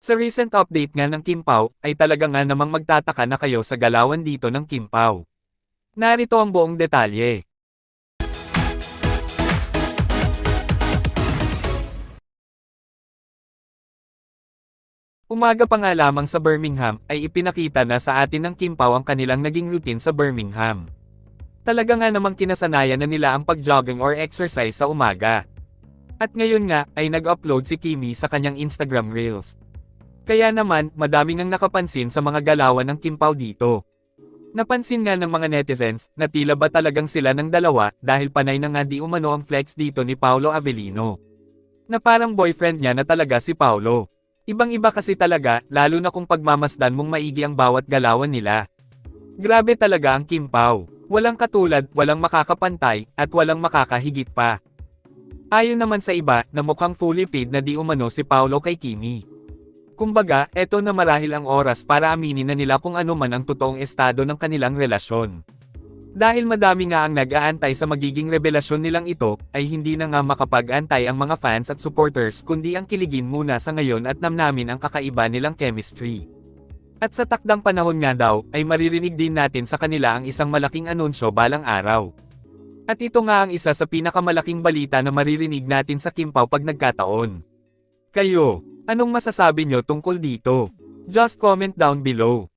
Sa recent update nga ng Kim Pao, ay talaga nga namang magtataka na kayo sa galawan dito ng Kim Pao. Narito ang buong detalye. Umaga pa nga lamang sa Birmingham ay ipinakita na sa atin ng Kim Pao ang kanilang naging routine sa Birmingham. Talaga nga namang kinasanayan na nila ang pag-jogging or exercise sa umaga. At ngayon nga ay nag-upload si Kimi sa kanyang Instagram Reels. Kaya naman, madaming ang nakapansin sa mga galawan ng Kim Pao dito. Napansin nga ng mga netizens na tila ba talagang sila ng dalawa dahil panay na nga di umano ang flex dito ni Paolo Avellino. Na parang boyfriend niya na talaga si Paolo. Ibang-iba kasi talaga, lalo na kung pagmamasdan mong maigi ang bawat galawan nila. Grabe talaga ang Kim Pao. Walang katulad, walang makakapantay, at walang makakahigit pa. Ayon naman sa iba, na mukhang fully paid na di umano si Paolo kay Kimi. Kumbaga, eto na marahil ang oras para aminin na nila kung ano man ang totoong estado ng kanilang relasyon. Dahil madami nga ang nag-aantay sa magiging revelasyon nilang ito, ay hindi na nga makapag-antay ang mga fans at supporters kundi ang kiligin muna sa ngayon at namnamin ang kakaiba nilang chemistry. At sa takdang panahon nga daw, ay maririnig din natin sa kanila ang isang malaking anunsyo balang araw. At ito nga ang isa sa pinakamalaking balita na maririnig natin sa Kimpaw pag nagkataon. Kayo, anong masasabi nyo tungkol dito? Just comment down below.